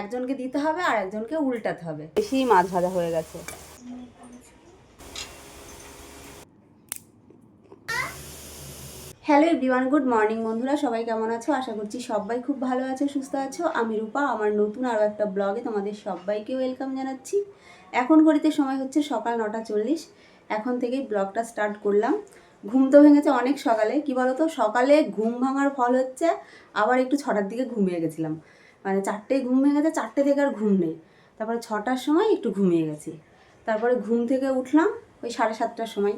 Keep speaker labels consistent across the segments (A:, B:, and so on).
A: একজনকে দিতে হবে আর একজনকে উল্টাতে হবে। বেশি মাছ ভাজা হয়ে গেছে। হ্যালো এভরিওয়ান গুড মর্নিং বন্ধুরা সবাই কেমন আছো? আশা করছি সবাই খুব ভালো আছো সুস্থ আছো। আমি রূপা আমার নতুন আরও একটা ব্লগে তোমাদের সবাইকে ওয়েলকাম জানাচ্ছি। এখন ঘড়িতে সময় হচ্ছে সকাল নটা চল্লিশ। এখন থেকেই ব্লগটা স্টার্ট করলাম। ঘুম তো ভেঙেছে অনেক সকালে। কি বলতো? সকালে ঘুম ভাঙার ফল হচ্ছে আবার একটু ছটার দিকে ঘুমিয়ে গেছিলাম। মানে চারটেয় ঘুম ভেঙে গেছে, চারটে থেকে আর ঘুম নেই। তারপরে ছটার সময় একটু ঘুমিয়ে গেছি। তারপরে ঘুম থেকে উঠলাম, ওই সাড়ে সাতটার সময়।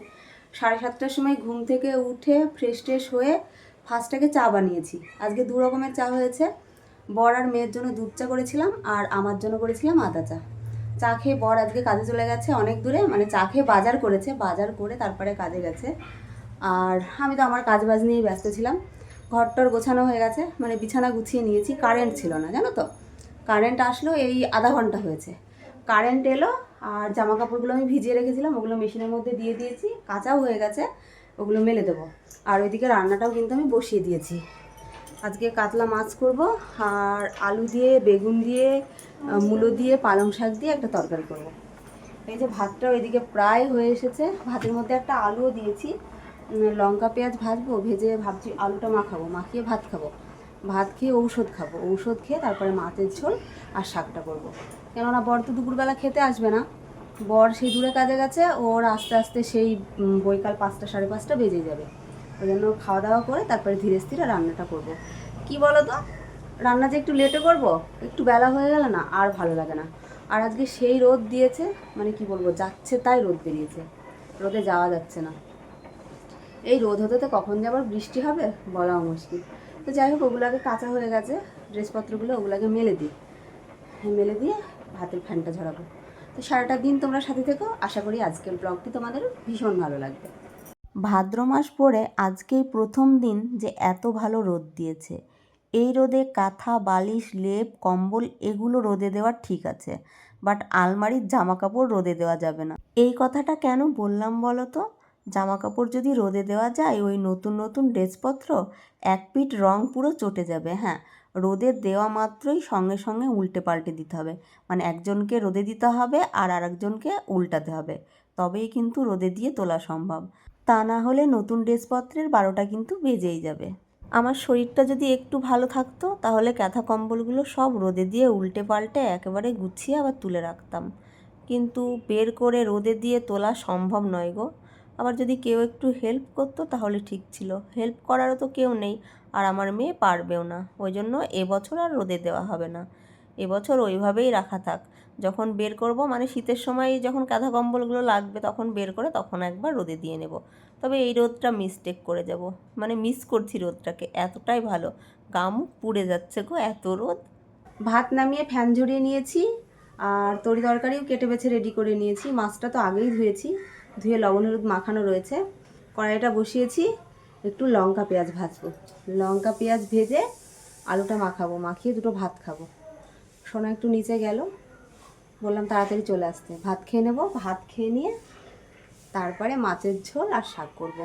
A: সাড়ে সাতটার সময় ঘুম থেকে উঠে ফ্রেশ ট্রেশ হয়ে ফার্স্টটাকে চা বানিয়েছি। আজকে দু রকমের চা হয়েছে। বর আর মেয়ের জন্য দুধ চা করেছিলাম আর আমার জন্য করেছিলাম আদা চা। চা খেয়ে বর আজকে কাজে চলে গেছে অনেক দূরে মানে চা খেয়ে বাজার করেছে, বাজার করে তারপরে কাজে গেছে। আর আমি তো আমার কাজ বাজ নিয়েই ব্যস্ত ছিলাম। ঘরটর গোছানো হয়ে গেছে মানে বিছানা গুছিয়ে নিয়েছি কারেন্ট ছিল না, জানো তো? কারেন্ট আসলো, এই আধা ঘণ্টা হয়েছে। কারেন্ট এলো, আর জামা কাপড়গুলো আমি ভিজিয়ে রেখেছিলাম, ওগুলো মেশিনের মধ্যে দিয়ে দিয়েছি, কাঁচাও হয়ে গেছে, ওগুলো মেলে দেবো। আর ওইদিকে রান্নাটাও কিন্তু আমি বসিয়ে দিয়েছি। আজকে কাতলা মাছ করব, আর আলু দিয়ে, বেগুন দিয়ে মূলো দিয়ে, পালং শাক দিয়ে একটা তরকারি করব। এই যে ভাতটা ওইদিকে প্রায় হয়ে এসেছে, ভাতের মধ্যে একটা আলুও দিয়েছি। লঙ্কা, পেঁয়াজ ভাজবো, ভেজে ভাবছি আলুটা মাখাবো, মাখিয়ে ভাত খাব। ভাত খেয়ে ঔষধ খাব, ঔষধ খেয়ে তারপরে মাছের ঝোল আর শাকটা করব। কেননা বর তো দুপুরবেলা খেতে আসবে না। বর সেই দূরে কাজে গেছে, ওর আস্তে আস্তে সেই বৈকাল পাঁচটা, সাড়ে পাঁচটা বেজে যাবে। ওই জন্য খাওয়া দাওয়া করে তারপরে ধীরে স্থিরে রান্নাটা করব। কি বলো তো রান্না যে একটু লেটে করব, একটু বেলা হয়ে গেল না আর ভালো লাগে না। আর আজকে সেই রোদ দিয়েছে মানে কি বলব, যাচ্ছে তাই রোদ বেরিয়েছে। রোদে যাওয়া যাচ্ছে না। এই রোদ হতে তো কখন যে আবার বৃষ্টি হবে বলাও মুশকিল। তো যাই হোক ওগুলো আগে কাঁচা হয়ে গেছে, ড্রেসপত্রগুলো ওগুলোকে মেলে দিই। মেলে দিয়ে ভাতের ফ্যানটা ঝরাবো। তো সারাটা দিন তোমরা সাথে থেকো, আশা করি আজকের ব্লগটি তোমাদের ভীষণ ভালো লাগবে।
B: ভাদ্র মাস পরে আজকেই প্রথম দিন যে এত ভালো রোদ দিয়েছে। এই রোদে কাঁথা, বালিশ, লেপ, কম্বল এগুলো রোদে দেওয়া ঠিক আছে, বাট আলমারির জামা কাপড় রোদে দেওয়া যাবে না। এই কথাটা কেন বললাম বলো তো? জামা কাপড় যদি রোদে দেওয়া যায়, ওই নতুন নতুন ড্রেসপত্র এক পিঠ রং পুরো চটে যাবে হ্যাঁ। রোদে দেওয়া মাত্রই সঙ্গে সঙ্গে উল্টে পাল্টে দিতে হবে। মানে একজনকে রোদে দিতে হবে আর আরেকজনকে উল্টাতে হবে। তবেই কিন্তু রোদে দিয়ে তোলা সম্ভব। তা না হলে নতুন ড্রেসপত্রের বারোটা কিন্তু বেজেই যাবে। আমার শরীরটা যদি একটু ভালো থাকতো, তাহলে ক্যাথা কম্বলগুলো সব রোদে দিয়ে উল্টে পাল্টে একেবারে গুছিয়ে আবার তুলে রাখতাম। কিন্তু বের করে রোদে দিয়ে তোলা সম্ভব নয় গো। আবার যদি কেউ একটু হেল্প করতো তাহলে ঠিক ছিল। হেল্প করারও তো কেউ নেই, আর আমার মেয়ে পারবেও না। ওই জন্য এবছর আর রোদে দেওয়া হবে না। এবছর ওইভাবেই রাখা থাক। যখন বের করব মানে শীতের সময় যখন কাঁথা কম্বলগুলো লাগবে তখন বের করে তখন একবার রোদে দিয়ে নেব। তবে এই রোদটা মিস্টেক করে যাব। মানে মিস করছি রোদটাকে। এতটাই ভালো। গামুখ পুড়ে যাচ্ছে গো, এত রোদ।
A: ভাত নামিয়ে ফ্যান ঝরিয়ে নিয়েছি, আর তরি তরকারিও কেটে বেছে রেডি করে নিয়েছি। মাছটা তো আগেই ধুয়েছি। ধুয়ে লবণ হলুদ মাখানো রয়েছে। কড়াইটা বসিয়েছি, একটু লঙ্কা পেঁয়াজ ভাজবো। লঙ্কা পেঁয়াজ ভেজে আলুটা মাখাবো, মাখিয়ে দুটো ভাত খাব। সোনা একটু নিচে গেল, বললাম তাড়াতাড়ি চলে আসতে। ভাত খেয়ে নেব, ভাত খেয়ে নিয়ে তারপরে মাছের ঝোল আর শাক করব।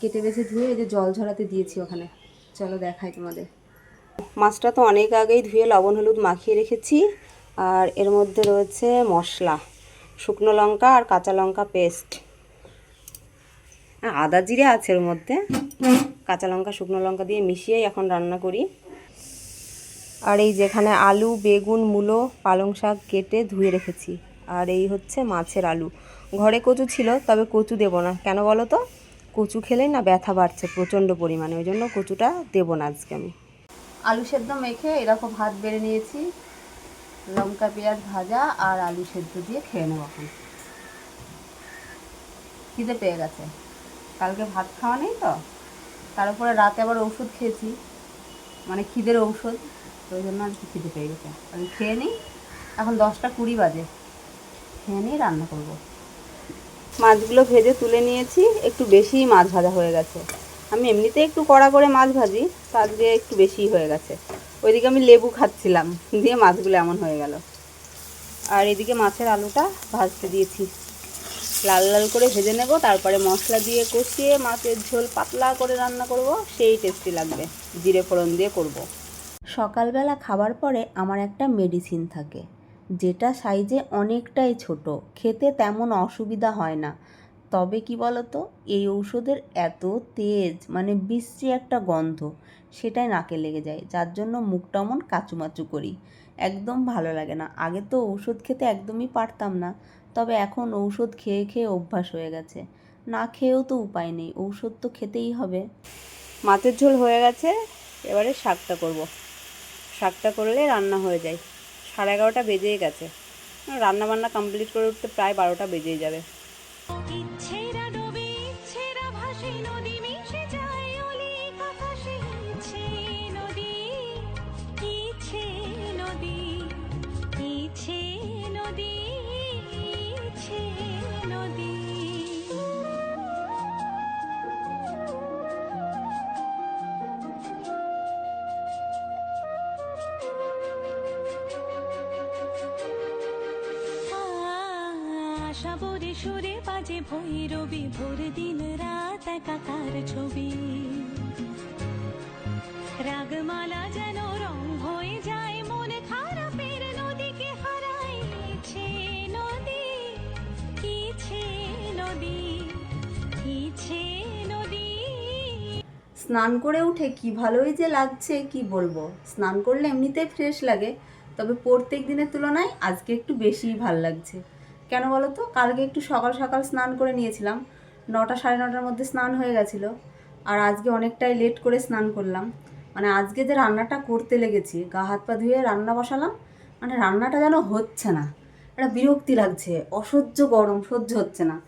A: কেটে বেছে ধুয়ে এই যে জল ঝরাতে দিয়েছি ওখানে। চলো দেখাই তোমাদের। মাছটা তো অনেক আগেই ধুয়ে লবণ হলুদ মাখিয়ে রেখেছি, আর এর মধ্যে রয়েছে মশলা। শুকনো লঙ্কা আর কাঁচা লঙ্কা পেস্ট আদা জিরে আছে এর মধ্যে। কাঁচা লঙ্কা, শুকনো লঙ্কা দিয়ে মিশিয়েই এখন রান্না করি। আর এই যেখানে আলু, বেগুন, মূলো, পালং শাক কেটে ধুয়ে রেখেছি। আর এই হচ্ছে মাছের আলু। ঘরে কচু ছিল, তবে কচু দেবো না। কেন বলো তো? কচু খেলেই না ব্যথা বাড়ছে প্রচণ্ড পরিমাণে। ওই জন্য কচুটা দেবো না আজকে আমি। আলু সেদ্ধ মেখে এরকম ভাত বেড়ে নিয়েছি। লঙ্কা, পেঁয়াজ ভাজা আর আলু সেদ্ধ দিয়ে খেয়ে নেব এখন। খিদে পেয়ে গেছে। কালকে ভাত খাওয়া নেই তো? তার উপরে রাতে আবার ওষুধ খেয়েছি। মানে খিদের ঔষধ ওই জন্য আর কি খিদে পেয়ে গেছে। আমি খেয়ে নিই। এখন দশটা কুড়ি বাজে। খেয়ে নিই রান্না করব। মাছগুলো ভেজে তুলে নিয়েছি। একটু বেশিই মাছ ভাজা হয়ে গেছে। আমি এমনিতে একটু কড়া করে মাছ ভাজি তো আজকে একটু বেশিই হয়ে গেছে। ওইদিকে আমি লেবু খাচ্ছিলাম, দিয়ে মাছগুলো এমন হয়ে গেল। আর এদিকে মাছের আলুটা ভাজতে দিয়েছি। লাল লাল করে ভেজে নেব, তারপরে মশলা দিয়ে কষিয়ে মাছের ঝোল পাতলা করে রান্না করব, সেই টেস্টি লাগবে। জিরে ফোড়ন দিয়ে করব।
B: সকালবেলা খাবার পরে আমার একটা মেডিসিন থাকে, যেটা সাইজে অনেকটাই ছোট, খেতে তেমন অসুবিধা হয় না। তবে কি বলতো, এই ঔষধের এত তেজ মানে বিশ্রী একটা গন্ধ, সেটাই নাকে লেগে যায়। যার জন্য মুখটা মন কাচুমাচু করি। একদম ভালো লাগে না। আগে তো ঔষধ খেতে একদমই পারতাম না, তবে এখন ঔষধ খেয়ে খেয়ে অভ্যাস হয়ে গেছে। না খেয়েও তো উপায় নেই, ঔষধ তো খেতেই হবে।
A: মাছের ঝোল হয়ে গেছে, এবারে শাকটা করব। শাকটা করলে রান্না হয়ে যায়। সাড়ে এগারোটা বেজেই গেছে। রান্না বান্না কমপ্লিট করে উঠতে প্রায় বারোটা বেজেই যাবে।
C: 一起的 আশা বরে সুরে বাজে ভৈরবী ভোর দিন রাত একাকার ছবি। রাগমালা যেন রং হয়ে যায়, মন খারাপের নদীকে হারাই ইচ্ছে নদী ইচ্ছে নদী ইচ্ছে নদী।
A: স্নান করে উঠে কি ভালোই যে লাগছে, কি বলব? স্নান করলে এমনিতেই ফ্রেশ লাগে, তবে প্রত্যেক দিনের তুলনায় আজকে একটু বেশিই ভালো লাগছে। কেন বলো তো? কালকে একটু সকাল সকাল স্নান করে নিয়েছিলাম। নটা সাড়ে নটার মধ্যে স্নান হয়ে গেছিল। আর আজকে অনেকটাই লেট করে স্নান করলাম। মানে আজকে যে রান্নাটা করতে লেগেছি, গা হাত পা ধুয়ে রান্না বসালাম মানে রান্নাটা যেন হচ্ছে না। একটা বিরক্তি লাগছে, অসহ্য গরম, সহ্য হচ্ছে না।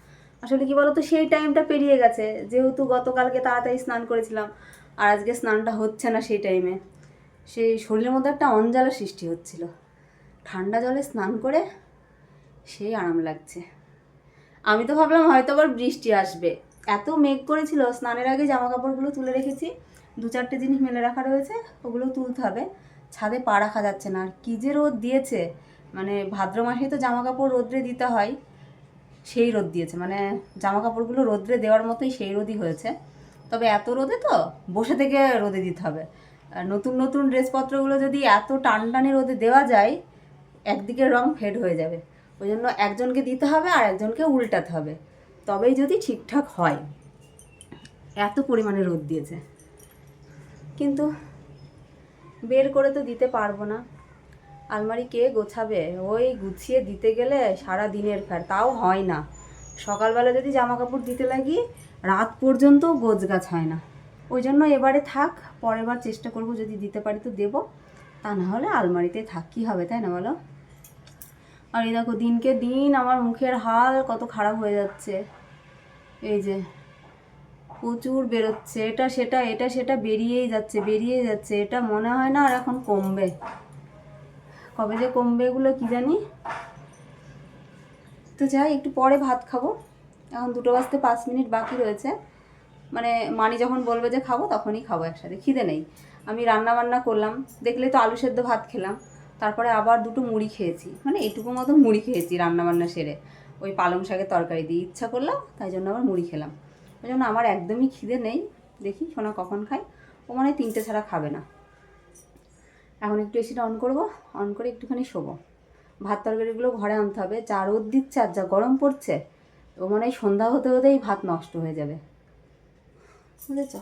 A: আসলে কি বলতো, সেই টাইমটা পেরিয়ে গেছে। যেহেতু গতকালকে তাড়াতাড়ি স্নান করেছিলাম, আর আজকে স্নানটা হচ্ছে না সেই টাইমে সেই শরীরের মধ্যে একটা অঞ্জালা সৃষ্টি হচ্ছিল। ঠান্ডা জলে স্নান করে সেই আরাম লাগছে। আমি তো ভাবলাম হয়তো আবার বৃষ্টি আসবে। এত মেঘ করেছিল, স্নানের আগে জামা কাপড়গুলো তুলে রেখেছি। দু চারটে জিনিস মেলে রাখা রয়েছে, ওগুলো তুলতে হবে। ছাদে পা রাখা যাচ্ছে না। আর কী যে রোদ দিয়েছে মানে ভাদ্র মাসে তো জামা কাপড় রোদ্রে দিতে হয়, সেই রোদ দিয়েছে। মানে জামা কাপড়গুলো রোদ্রে দেওয়ার মতোই সেই রোদই হয়েছে। তবে এত রোদে তো বসে থেকে রোদে দিতে হবে। নতুন নতুন ড্রেসপত্রগুলো যদি এত টান টানে রোদে দেওয়া যায় একদিকে রং ফেড হয়ে যাবে। ওই জন্য একজনকে দিতে হবে আর একজনকে উল্টাতে হবে। তবেই যদি ঠিকঠাক হয়। এত পরিমাণে রোদ দিয়েছে। কিন্তু বের করে তো দিতে পারব না। আলমারি কে গোছাবে? ওই গুছিয়ে দিতে গেলে সারা দিনের ফের, তাও হয় না। সকালবেলা যদি জামা কাপড় দিতে লাগি, রাত পর্যন্ত গোছ গাছ হয় না। ওই জন্য এবারে থাক, পরের বার চেষ্টা করব যদি দিতে পারি তো দেবো। তা না হলে আলমারিতে থাক, কী হবে তাই না বলো? আর এই দেখো, দিনকে দিন আমার মুখের হাল কত খারাপ হয়ে যাচ্ছে। এই যে, প্রচুর বেরোচ্ছে। এটা সেটা এটা সেটা বেরিয়েই যাচ্ছে বেরিয়েই যাচ্ছে। এটা মনে হয় না আর এখন কমবে। কবে যে কমবে এগুলো কি জানি? তো যাই, একটু পরে ভাত খাব। এখন দুটো বাজতে পাঁচ মিনিট বাকি রয়েছে। মানে মানি যখন বলবে যে খাব, তখনই খাব একসাথে, খিদে নেই। আমি রান্না বান্না করলাম, দেখলে তো আলু সেদ্ধ ভাত খেলাম। তারপরে আবার দুটো মুড়ি খেয়েছি। মানে এটুকু মতো মুড়ি খেয়েছি রান্না বান্না সেরে। ওই পালং শাকের তরকারি দিয়ে ইচ্ছা করলাম তাই জন্য আবার মুড়ি খেলাম। ওই জন্য আমার একদমই খিদে নেই। দেখি সোনা কখন খাই ও মানে তিনটে ছাড়া খাবে না। এখন একটু এসিটা অন করব। অন করে একটুখানি শোবো। ভাত তরকারিগুলো ঘরে আনতে হবে। যা রোদ দিচ্ছে আর যা গরম পড়ছে, ও মনে সন্ধ্যা হতে হতেই ভাত নষ্ট হয়ে যাবে। বুঝেছ?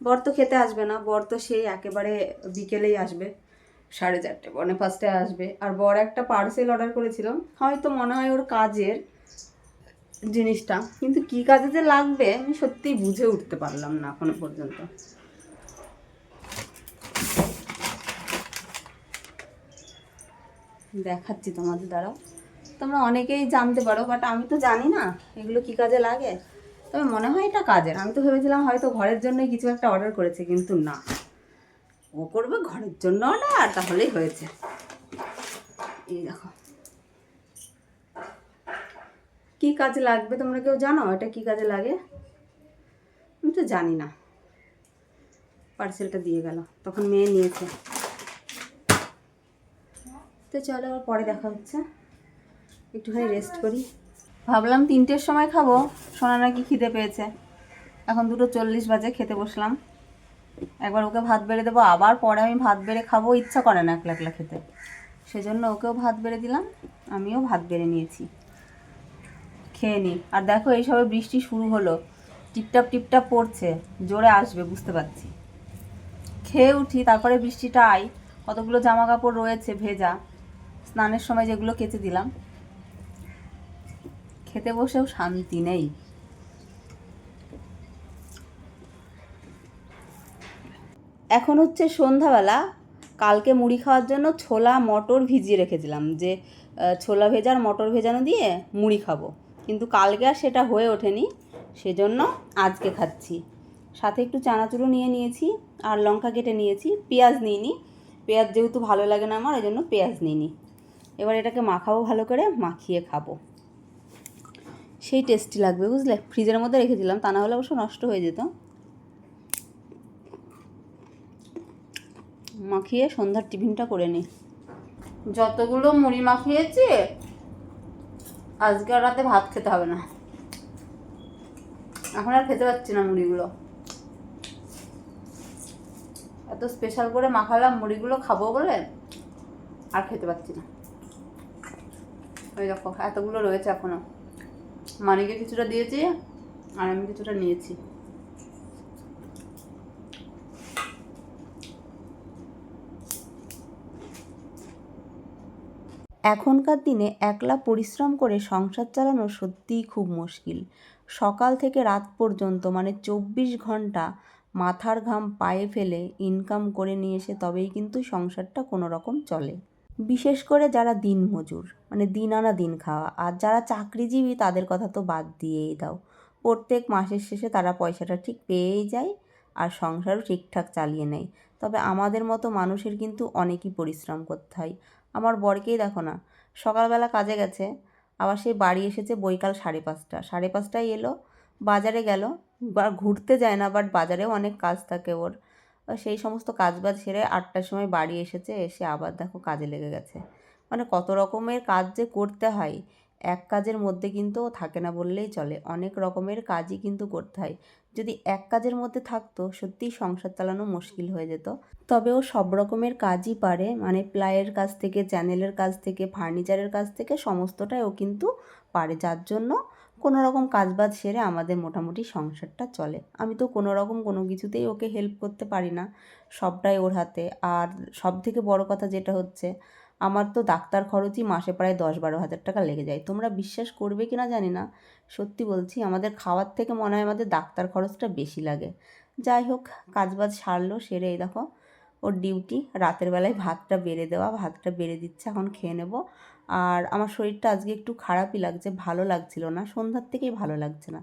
A: বর তো খেতে আসবে না। বর তো সেই একেবারে বিকেলেই আসবে। সাড়ে চারটে পৌনে পাঁচটায় আসবে। আর বড় একটা পার্সেল অর্ডার করেছিলাম। হয়তো মনে হয় ওর কাজের জিনিসটা, কিন্তু কি কাজে যে লাগবে, আমি সত্যিই বুঝে উঠতে পারলাম না এখনও পর্যন্ত। দেখাচ্ছি তোমাদের দ্বারা। তোমরা অনেকেই জানতে পারো বাট আমি তো জানি না এগুলো কি কাজে লাগে। তবে মনে হয় এটা কাজের। আমি তো ভেবেছিলাম হয়তো ঘরের জন্যই কিছু একটা অর্ডার করেছে, কিন্তু না। ও করবে, ঘরের জন্য অর্ডার তাহলেই হয়েছে। এই দেখো। কি কাজে লাগবে তোমরা কেউ জানো? এটা কি কাজে লাগে? আমি তো জানি না। পার্সেলটা দিয়ে গেল, তখন মেয়ে নিয়েছে। তো চলো আবার পরে দেখা হচ্ছে। একটুখানি রেস্ট করি। ভাবলাম তিনটের সময় খাব, সোনা নাকি খিদে পেয়েছে। এখন দুটো চল্লিশ বাজে, খেতে বসলাম।
D: একবার ওকে ভাত বেড়ে দেবো, আবার পরে আমি ভাত বেড়ে খাব, ইচ্ছা করে না একলা একলা খেতে। সেজন্য ওকেও ভাত বেড়ে দিলাম, আমিও ভাত বেড়ে নিয়েছি। খেয়ে নিই আর দেখো এইসবে বৃষ্টি শুরু হলো। টিপটাপ টিপটাপ পড়ছে, জোরে আসবে, বুঝতে পারছি। খেয়ে উঠি, তারপরে বৃষ্টিটা আই। কতগুলো জামা কাপড় রয়েছে ভেজা। স্নানের সময় যেগুলো কেচে দিলাম। খেতে বসেও শান্তি নেই। এখন হচ্ছে সন্ধ্যাবেলা। কালকে মুড়ি খাওয়ার জন্য ছোলা, মটর ভিজিয়ে রেখেছিলাম যে ছোলা ভেজার মটর ভেজানো দিয়ে মুড়ি খাব। কিন্তু কালকে আর সেটা হয়ে ওঠেনি, সেজন্য আজকে খাচ্ছি। সাথে একটু চানাচুরও নিয়ে নিয়েছি আর লঙ্কা কেটে নিয়েছি, পেঁয়াজ নিইনি। পেঁয়াজ যেহেতু ভালো লাগে না আমার ওই জন্য পেঁয়াজ নিইনি। এবার এটাকে মাখাবো ভালো করে, মাখিয়ে খাব। সেই টেস্টি লাগবে, বুঝলে? ফ্রিজের মধ্যে রেখেছিলাম, তা না হলে অবশ্য নষ্ট হয়ে যেত। মাখিয়ে সন্ধ্যার টিফিনটা করে নিই যতগুলো মুড়ি মাখিয়েছি, আজকে রাতে ভাত খেতে হবে না। এখন আর খেতে পাচ্ছি না মুড়িগুলো। এত স্পেশাল করে মাখালাম, মুড়িগুলো খাব বলে আর খেতে পাচ্ছি না। ওই দেখো, এতগুলো রয়েছে এখনও। মানিকে কিছুটা দিয়েছি আর আমি কিছুটা নিয়েছি।
A: এখনকার দিনে একলা পরিশ্রম করে সংসার চালানো সত্যিই খুব মুশকিল। সকাল থেকে রাত পর্যন্ত মানে চব্বিশ ঘণ্টা মাথার ঘাম পায়ে ফেলে ইনকাম করে নিয়ে এসে তবেই কিন্তু সংসারটা কোনো রকম চলে। বিশেষ করে যারা দিন মজুর মানে দিন আনা দিন খাওয়া, আর যারা চাকরিজীবী তাদের কথা তো বাদ দিয়েই দাও। প্রত্যেক মাসের শেষে তারা পয়সাটা ঠিক পেয়েই যায় আর সংসারও ঠিকঠাক চালিয়ে নেয়। তবে আমাদের মতো মানুষের কিন্তু অনেকই পরিশ্রম করতে হয়। আমার বরকেই দেখো না। সকালবেলা কাজে গেছে, আবার সেই বাড়ি এসেছে বৈকাল সাড়ে পাঁচটা। সাড়ে পাঁচটায় এলো, বাজারে গেল, বা ঘুরতে যায় না বাট বাজারেও অনেক কাজ থাকে ওর। সেই সমস্ত কাজ বাজ সেরে আটটার সময় বাড়ি এসেছে, এসে আবার দেখো কাজে লেগে গেছে। মানে কত রকমের কাজ যে করতে হয়, এক কাজের মধ্যে কিন্তু থাকে না বললেই চলে। অনেক রকমের কাজই কিন্তু করতে হয়। যদি এক কাজের মধ্যে থাকতো, সত্যিই সংসার চালানো মুশকিল হয়ে যেত। তবে ও সব রকমের কাজই পারে মানে প্লাইয়ের কাজ থেকে, চ্যানেলের কাজ থেকে, ফার্নিচারের কাজ থেকে, সমস্তটাই ও কিন্তু পারে। যার জন্য কোনো রকম কাজবাজ সেরে আমাদের মোটামুটি সংসারটা চলে। আমি তো কোনো রকম কোনো কিছুতেই ওকে হেল্প করতে পারি না। সবটাই ওর হাতে। আর সব থেকে বড় কথা যেটা হচ্ছে আমার তো ডাক্তার খরচই মাসে প্রায় দশ বারো হাজার টাকা লেগে যায়। তোমরা বিশ্বাস করবে কি না জানি না। সত্যি বলছি, আমাদের খাওয়ার থেকে মনে হয় আমাদের ডাক্তার খরচটা বেশি লাগে। যাই হোক, কাজবাজ সারলো, সেরে এই দেখো, ওর ডিউটি। রাতের বেলায় ভাতটা বেড়ে দেওয়া, ভাতটা বেড়ে দিচ্ছে, এখন খেয়ে নেব। আর আমার শরীরটা আজকে একটু খারাপই লাগছে, ভালো লাগছিল না, সন্ধ্যার থেকেই ভালো লাগছে না।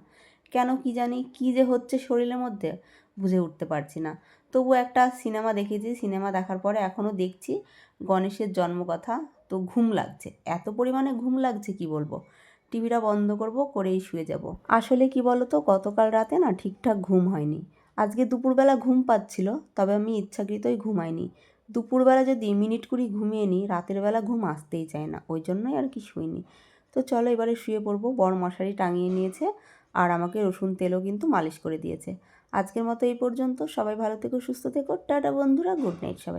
A: কেন কি জানি, কি যে হচ্ছে শরীরের মধ্যে, বুঝে উঠতে পারছি না। তবু একটা সিনেমা দেখেছি, সিনেমা দেখার পরে এখনও দেখছি। গণেশের জন্মকথা, তো ঘুম লাগছে। এত পরিমাণে ঘুম লাগছে কি বলব? টিভিটা বন্ধ করব, করেই শুয়ে যাব। আসলে কি তো গতকাল রাতে না ঠিকঠাক ঘুম হয়নি। আজকে দুপুরবেলা ঘুম পাচ্ছিল, তবে আমি ইচ্ছাকৃতই ঘুমাইনি। দুপুরবেলা যদি মিনিট কুড়ি ঘুমিয়ে নিই, রাতের বেলা ঘুম আসতেই চায় না। ওই জন্যই আর কি শুইনি। তো চলো এবারে শুয়ে পড়ব। বড় মশারি টাঙিয়ে নিয়েছে, আর আমাকে রসুন তেলও কিন্তু মালিশ করে দিয়েছে। আজকের মতো এই পর্যন্ত। সবাই ভালো থেকো সুস্থ থেকো। টাটা বন্ধুরা গুড নাইট সবাই।